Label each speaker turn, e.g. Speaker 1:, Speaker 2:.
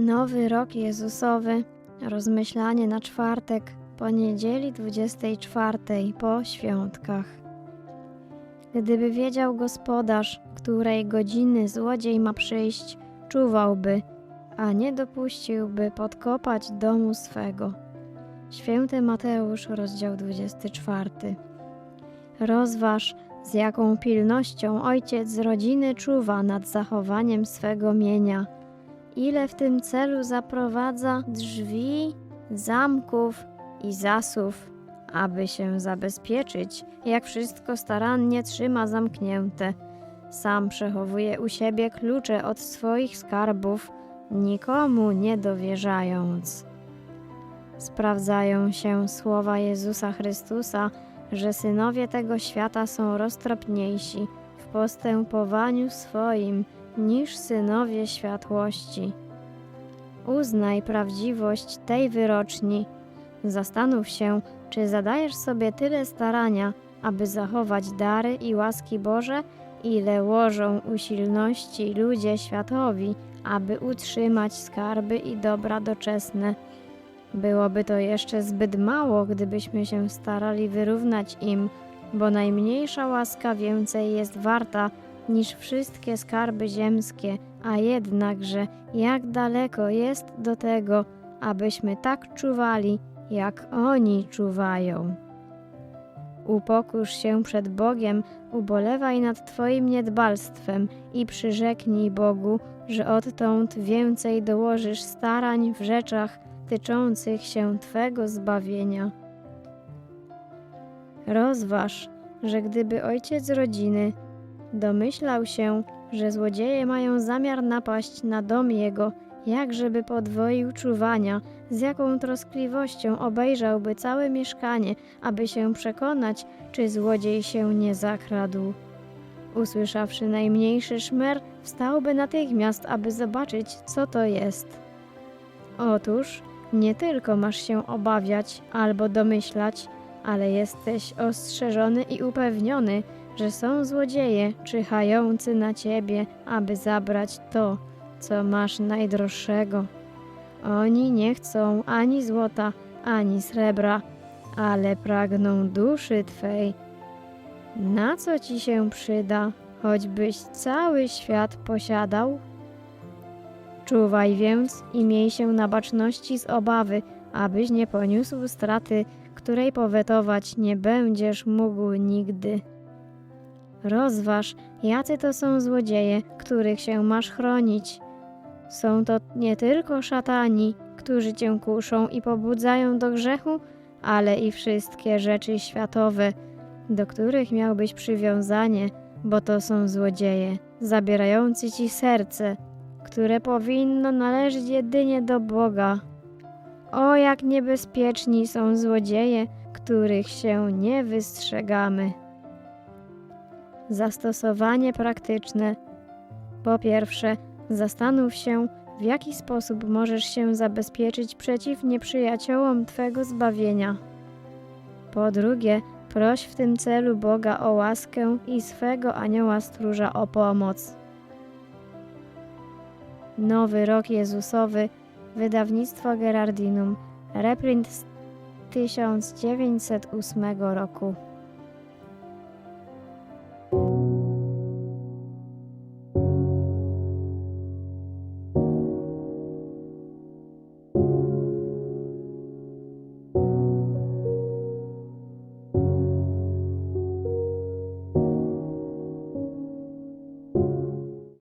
Speaker 1: Nowy rok Jezusowy. Rozmyślanie na czwartek, po niedzieli 24 po świątkach. Gdyby wiedział gospodarz, której godziny złodziej ma przyjść, czuwałby, a nie dopuściłby podkopać domu swego. Święty Mateusz, rozdział 24. Rozważ, z jaką pilnością ojciec z rodziny czuwa nad zachowaniem swego mienia, ile w tym celu zaprowadza drzwi, zamków i zasów, aby się zabezpieczyć, jak wszystko starannie trzyma zamknięte. Sam przechowuje u siebie klucze od swoich skarbów, nikomu nie dowierzając. Sprawdzają się słowa Jezusa Chrystusa, że synowie tego świata są roztropniejsi w postępowaniu swoim niż synowie światłości. Uznaj prawdziwość tej wyroczni. Zastanów się, czy zadajesz sobie tyle starania, aby zachować dary i łaski Boże, ile łożą usilności ludzie światowi, aby utrzymać skarby i dobra doczesne. Byłoby to jeszcze zbyt mało, gdybyśmy się starali wyrównać im, bo najmniejsza łaska więcej jest warta niż wszystkie skarby ziemskie, a jednakże jak daleko jest do tego, abyśmy tak czuwali, jak oni czuwają. Upokórz się przed Bogiem, ubolewaj nad Twoim niedbalstwem i przyrzeknij Bogu, że odtąd więcej dołożysz starań w rzeczach tyczących się Twego zbawienia. Rozważ, że gdyby ojciec rodziny domyślał się, że złodzieje mają zamiar napaść na dom jego, jak żeby podwoił czuwania, z jaką troskliwością obejrzałby całe mieszkanie, aby się przekonać, czy złodziej się nie zakradł. Usłyszawszy najmniejszy szmer, wstałby natychmiast, aby zobaczyć, co to jest. Otóż nie tylko masz się obawiać albo domyślać, ale jesteś ostrzeżony i upewniony, że są złodzieje czyhający na ciebie, aby zabrać to, co masz najdroższego. Oni nie chcą ani złota, ani srebra, ale pragną duszy twej. Na co ci się przyda, choćbyś cały świat posiadał? Czuwaj więc i miej się na baczności z obawy, abyś nie poniósł straty, której powetować nie będziesz mógł nigdy. Rozważ, jacy to są złodzieje, których się masz chronić. Są to nie tylko szatani, którzy cię kuszą i pobudzają do grzechu, ale i wszystkie rzeczy światowe, do których miałbyś przywiązanie, bo to są złodzieje, zabierający ci serce, które powinno należeć jedynie do Boga. O, jak niebezpieczni są złodzieje, których się nie wystrzegamy. Zastosowanie praktyczne. Po pierwsze, zastanów się, w jaki sposób możesz się zabezpieczyć przeciw nieprzyjaciołom Twego zbawienia. Po drugie, proś w tym celu Boga o łaskę i swego anioła stróża o pomoc. Nowy rok Jezusowy, wydawnictwo Gerardinum, reprint z 1908 roku.